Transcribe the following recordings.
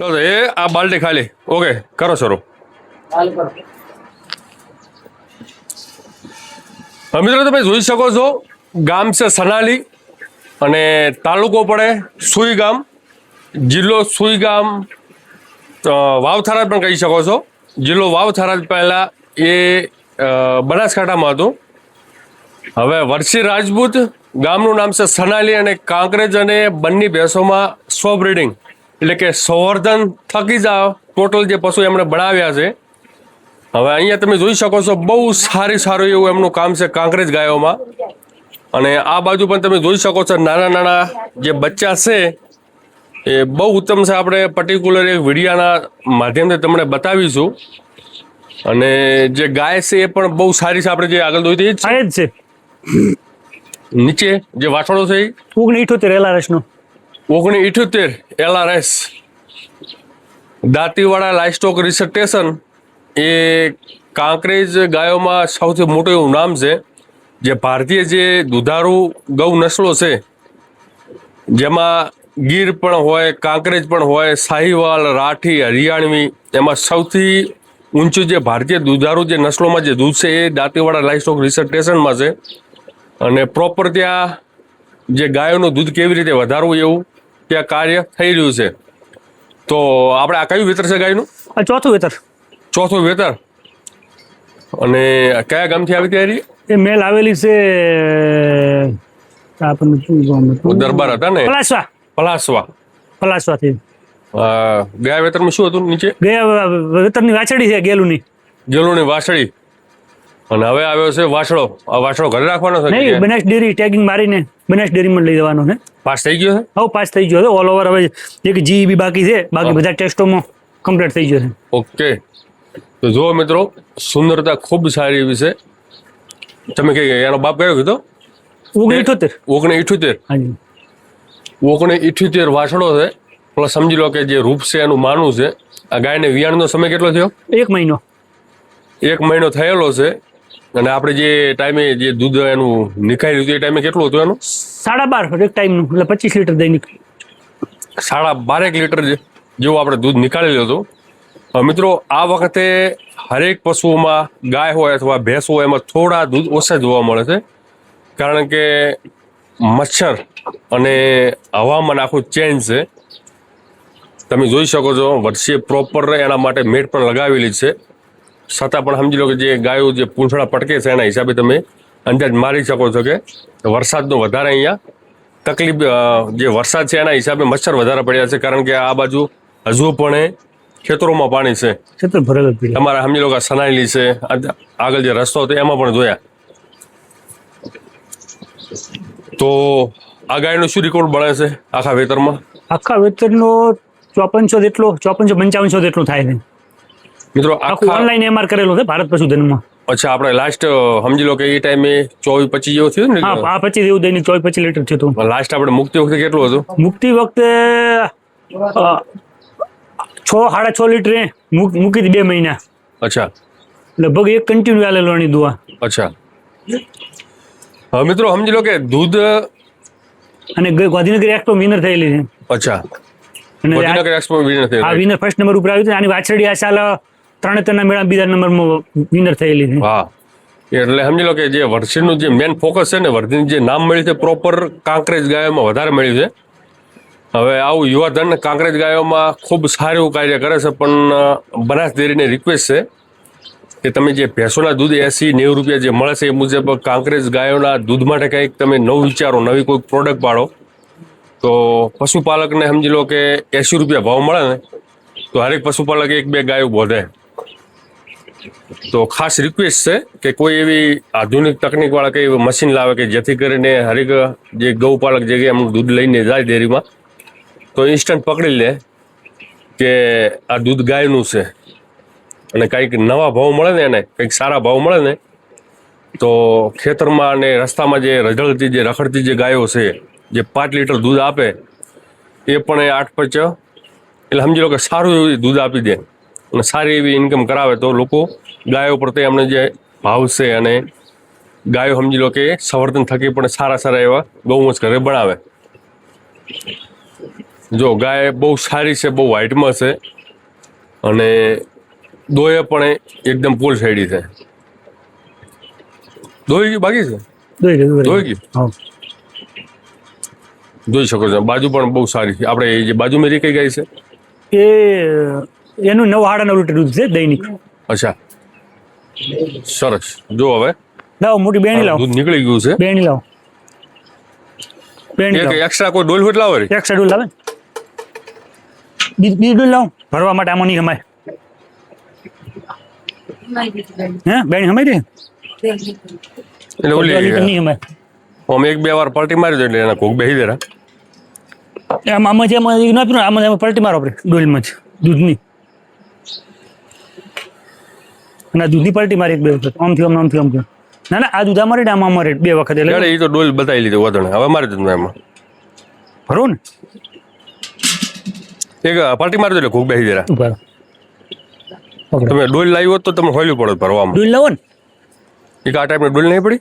તો એ આ બાલટી ખાલી. ઓકે કરો શરૂ. મિત્રો તમે જોઈ શકો છો ગામ છે સનાલી અને તાલુકો પડે સુઈ ગામ જિલ્લો સુઈ ગામ વાવથારા પણ કહી શકો છો. જિલ્લો વાવથારા પહેલાં એ બનાસકાંઠામાં હતું. હવે વર્ષી રાજપૂત ગામનું નામ છે સનાલી અને કાંકરેજ અને બંને ભેંસોમાં સ્વ બ્રિડિંગ એટલે કે સંવર્ધન થકી જ આ ટોટલ જે પશુ એમણે બનાવ્યા છે. હવે અહીંયા તમે જોઈ શકો છો બહુ સારી સારું એવું એમનું કામ છે કાંકરેજ ગાયોમાં. અને આ બાજુ પણ તમે જોઈ શકો છો નાના નાના જે બચ્ચા છે એ બહુ ઉત્તમ છે. આપણે પર્ટિક્યુલર એક વિડીયાના માધ્યમથી તમને બતાવીશું. અને જે ગાય છે એ પણ બહુ સારી છે. આપણે જે આગળ જોઈ હતી છે. નીચે જે વાછળો છે ઓગણી ઇઠોતેર એલઆરએસ નો ઓગણી ઇઠ્યોતેર LRS Dantiwada livestock research station એ કાંકરેજ ગાયોમાં સૌથી મોટું એવું નામ છે, જે ભારતીય જે દુધારુ ગૌ નસલો છે, જેમાં ગીર પણ હોય, કાંકરેજ પણ હોય, સાહીવાલ, રાઠી, હરિયાણવી, એમાં સૌથી ઊંચું જે ભારતીય દુધારુ જે નસલોમાં જે દૂધ છે એ દાંતીવાડા લાઇસ્ટોક રિસર્ચ સ્ટેશનમાં છે. અને પ્રોપર ત્યાં જે ગાયોનું દૂધ કેવી રીતે વધારવું એવું ત્યાં કાર્ય થઈ રહ્યું છે. તો આપણે આ કયું વેતર છે ગાયનું? આ ચોથું વેતર. ચોથું વેતર. અને કયા ગામથી આવી તૈયારી? એ મેલ આવેલી છે આપણને શું ગામ હતું? દરબાર હતા ને? પલાસવા. પલાસવા. પલાસવાથી. ગયા વેતરમાં શું હતું નીચે? ગયા વેતરની વાછડી છે ગેલુની. ગેલુની વાસળી અને હવે આવ્યો છે વાસળો આ વાસળો ઘરે રાખવાનો છે નહીં બનાસ ડેરી ટેગિંગ મારીને બનાસ ડેરીમાં લઈ જવાનો છે. પાસ થઈ ગયો છે? હવે પાસ થઈ ગયો છે. ઓલ ઓવર હવે એક જીઈબી બાકી છે. બાકી બધા ટેસ્ટોમાં કમ્પ્લીટ થઈ ગયો છે. ઓકે તો જુઓ મિત્રો સુંદરતા ખૂબ સારી એવી છે. તમે કે એનો બાપ કયો કીધો? ઓગણી ઇઠોતેર. ઓગણી હા હાજી. ઓગણી ઇઠોતેર વાસળો છે. પ્લસ સમજી લો કે જે રૂપ છે એનું માનું છે. આ ગાયને વિયાણનો સમય કેટલો થયો? એક મહિનો. એક મહિનો થયેલો છે. અને આપણે જે ટાઈમે જે દૂધ એનું નીકાળ્યું હતું એ ટાઈમે કેટલું હતું એનું? સાડા બાર એક ટાઈમનું એટલે પચીસ લીટર દૈનિક સાડા બારેક લીટર જેવું આપણે દૂધ નીકાળેલું હતું. મિત્રો આ વખતે હરેક પશુઓમાં ગાય હોય અથવા ભેંસ હોય એમાં થોડા દૂધ ઓછા જોવા મળે છે. કારણ કે મચ્છર અને હવામાન આખું ચેન્જ છે. તમે જોઈ શકો છો વર્ષે પ્રોપર એના માટે મેટ પણ લગાવેલી છે. છતાં પણ સમજી લો કે જે ગાયો જે પૂંછડા પટકે છે એના હિસાબે તમે અંદાજ મારી શકો છો કે વરસાદનો વધારે અહીંયા તકલીફ જે વરસાદ છે એના હિસાબે મચ્છર વધારે પડ્યા છે. કારણ કે આ બાજુ હજુ પણ ખેતરોમાં પાણી છે. ખેતર ભરેલું તમારે સમજી લો કે સનાયેલી છે આગળ જે રસ્તો હતો એમાં પણ જોયા. તો આ ગાયનો શું રેકોર્ડ બને છે આખા વેતરમાં? આખા વેતરનો ચોપનસો જેટલો ચોપનસો પંચાવનસો જેટલું થાય છે. મિત્રો આખું ઓનલાઈન એમઆર કરેલું છે ભારત પશુધનમાં અચ્છા આપણે લાસ્ટ સમજી લો કે એ ટાઈમે ચોવીસ પચીસ જેવું થયું હા ને આ પચીસ જેવું દૈનિક ચોવીસ પચીસ લીટર થયું હતું. લાસ્ટ આપણે મુક્તિ વખતે કેટલું હતું? મુક્તિ વખતે છ સાડા છ લીટર મૂકી હતી બે મહિના. અચ્છા. લગભગ એક કન્ટિન્યુ આલેલો એની દુવા અચ્છા. હવે મિત્રો સમજી લો કે દૂધ અને ગાંધીનગર એક્સપો વિનર થયેલી છે. અચ્છા. અને ગાંધીનગર એક્સપો વિનર આ વિનર ફર્સ્ટ નંબર ઉપર આવ્યું છે. આની વાછરડી આ સાલ ત્રણે ત્રણના મેળા બીજા નંબરમાં વિનર થયેલી છે. હા. એટલે સમજી લો કે જે વર્ષીનું જે મેન ફોકસ છે ને વર્ધીનું જે નામ મળ્યું છે પ્રોપર કાંકરેજ ગાયોમાં વધારે મળ્યું છે. હવે આવું યુવાધન કાંકરેજ ગાયોમાં ખૂબ સારું કાર્ય કરે છે, પણ બનાસ ડેરીને રિક્વેસ્ટ છે કે તમે જે ભેંસોના દૂધ એસી, નેવું રૂપિયા જે મળે છે એ મુજબ કાંકરેજ ગાયોના દૂધ માટે કંઈક તમે નવું વિચારો, નવી કોઈ પ્રોડક્ટ પાડો. તો પશુપાલકને સમજી લો કે એંસી રૂપિયા ભાવ મળે ને, તો હરેક પશુપાલક એક બે ગાયો બોધે. તો ખાસ રિક્વેસ્ટ છે કે કોઈ એવી આધુનિક તકનિકવાળા કંઈ મશીન લાવે કે જેથી કરીને હરેક જે ગૌપાલક જે અમુક દૂધ લઈને જાય ડેરીમાં, તો ઇન્સ્ટન્ટ પકડી લે કે આ દૂધ ગાયનું છે. અને કંઈક નવા ભાવ મળે ને એને, કંઈક સારા ભાવ મળે ને, તો ખેતરમાં અને રસ્તામાં જે રઝળતી જે રખડતી જે ગાયો છે, જે પાંચ લીટર દૂધ આપે, એ પણ એ આઠ પચ, એટલે સમજી લો કે સારું એવું દૂધ આપી દે. અને સારી એવી ઇન્કમ કરાવે તો લોકો ગાયો પ્રત્યે અમને જે ભાવ છે અને ગાયો સમજી લો કે સંવર્ધન થકી પણ સારા સારા એવા ગૌવંશ ઘરે બનાવે. જો ગાય બહુ સારી છે બહુ વ્હાઇટમાં છે અને દોય પણ એકદમ પોલ સાઈડી છે. દોઈ ગયું બાકી છે? દોઈ ગયું, જોઈ શકો છો બાજુ પણ બહુ સારી છે. આપણે જે બાજુ મેરી કઈ ગાય છે? એ એનું નવ સાડા નવ લીટર દૂધ છે દૈનિક. અચ્છા. સરસ. જો હવે. લાવો મોટી બેણી લાવો. દૂધ નીકળી ગયું છે. બેણી લાવો. બેણી લાવો. એક્સ્ટ્રા કોઈ ડોલ ફૂટ લાવો એક્સ્ટ્રા ડોલ લાવે? બીજ ડોલ લાવો. ભરવા માટે આમાં નહીં હમાય. હે બેણી હમાય દે એટલે ઓલી નહીં હમાય. અમે એક બે વાર પલટી મારી દો એટલે એના કોક બેહી દેરા આમ આમાં જે આમાં ના આમાં આમાં પલટી મારો આપણે ડોલમાં જ દૂધની. અને દૂધની પલટી મારી એક બે વખત આમથી આમ આમથી આમ ના ના આ દૂધ અમારે આમ અમારે બે વખત એટલે એટલે એ તો ડોલ બતાવી લીધો વધણ હવે મારી દીધું એમાં. ભરો ને. એક પલટી મારી દો એટલે કોક બેસી. પકડો. તમે ડોલ લાવી હોત તો તમે હોલ્યું પડો ભરવામાં ડોલ લાવો ને. એક આ ટાઈપની ડોલ નહીં પડી?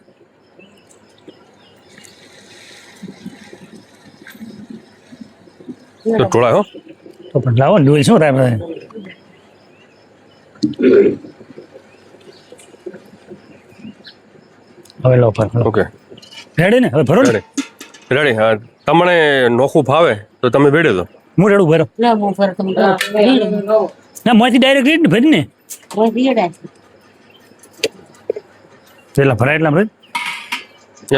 તો ટોળાય હો. તો પણ લાવો ને ડોલ શું થાય? હવે લો પર ઓકે. રેડી ને? હવે ભરો ને? રેડી હા. તમને નોખું ભાવે તો તમે ભેડે દો. હું રેડું ભરો. ના હું ફરક ના મોથી ડાયરેક્ટ રીડ ને ભરી ને? પેલા ભરાય એટલા ભરી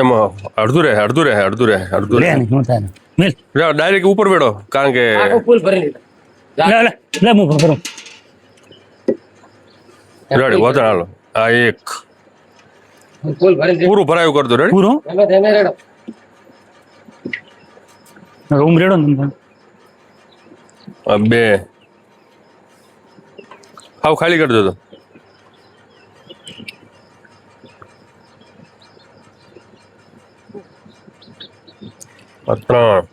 એમાં અડધું રહે અડધું રહે અડધું રહે અડધું રહે. શું થાય ડાયરેક્ટ ઉપર વેડો કારણ કે ફૂલ ભરી લે લે લે હું ભરો. રેડી વધારે હાલો. આ એક. ભરી પૂરું ભરાયું કરી દો રેડી પૂરો તમે તમે રેડો રૂમ રેડો ને તમે. આ બે હાવ ખાલી કરી દો તો આ ત્રણ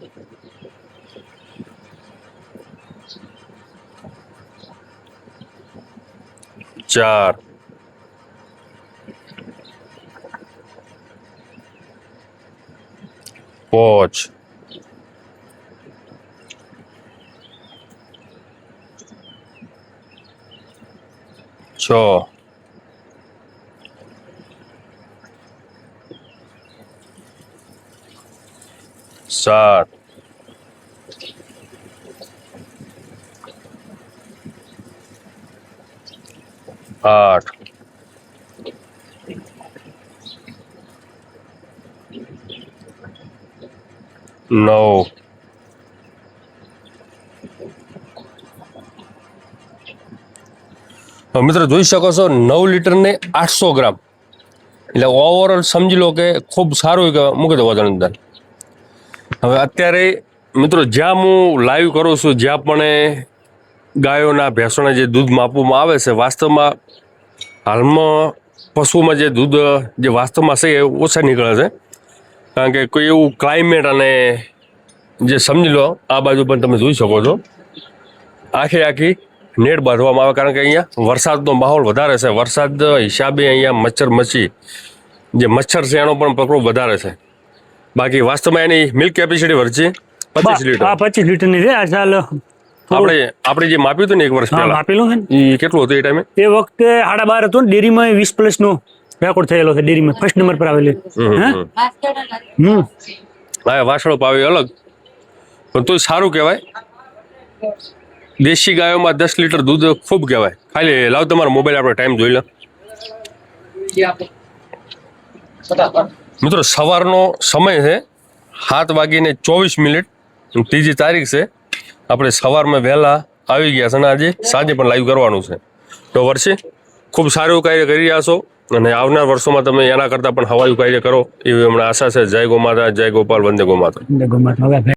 ચાર પાંચ છ સાત આઠ નવ મિત્રો જોઈ શકો છો નવ લીટર ને આઠસો ગ્રામ. એટલે ઓવરઓલ સમજી લો કે ખૂબ સારું મૂકી દો વજન અંદર. હવે અત્યારે મિત્રો જ્યાં હું લાઈવ કરું છું, જ્યાં પણ ગાયોના ભેંસોને જે દૂધ માપવામાં આવે છે, વાસ્તવમાં હાલમાં પશુમાં જે દૂધ જે વાસ્તવમાં છે એ ઓછા નીકળે છે. કારણ કે કોઈ એવું ક્લાઇમેટ અને જે સમજી લો આ બાજુ પણ તમે જોઈ શકો છો. આખી આખી નેટ બાંધવામાં આવે કારણ કે અહીંયા વરસાદનો માહોલ વધારે છે. વરસાદ હિસાબે અહીંયા મચ્છર મચ્છી જે મચ્છર છે એનો પણ પકડો વધારે છે. બાકી વાસ્તવમાં એની મિલ્ક કેપેસિટી વધશે પચીસ લીટર. આ પચીસ લીટરની છે આ ચાલ આપણે આપણે જે માપ્યું હતું ને એક વર્ષ હા પહેલા માપેલું છે કેટલું હતું એ ટાઈમે એ? વખતે સાડા બાર હતું ને ડેરીમાં વીસ પ્લસ નો રેકોર્ડ થયેલો છે ડેરીમાં ફર્સ્ટ નંબર પર આવેલી. હમ, હા? વાસણો પાવી અલગ. પણ તોય સારું કહેવાય. દેશી ગાયોમાં દસ લીટર દૂધ ખૂબ કહેવાય. ખાલી લાવ તમારો મોબાઈલ આપણે ટાઈમ જોઈ લો. મિત્રો સવારનો સમય છે સાત વાગીને ચોવીસ મિનિટ. ત્રીજી તારીખ છે. આપણે સવારમાં વહેલા આવી ગયા છે અને આજે. સાંજે પણ લાઈવ કરવાનું છે. તો વર્ષે ખૂબ સારું કાર્ય કરી રહ્યા છો. અને આવનાર વર્ષોમાં તમે એના કરતાં પણ હવાયું કાર્ય કરો, એવી હમણાં આશા છે. જય ગોમાતા, જય ગોપાલ, વંદે ગોમાતા.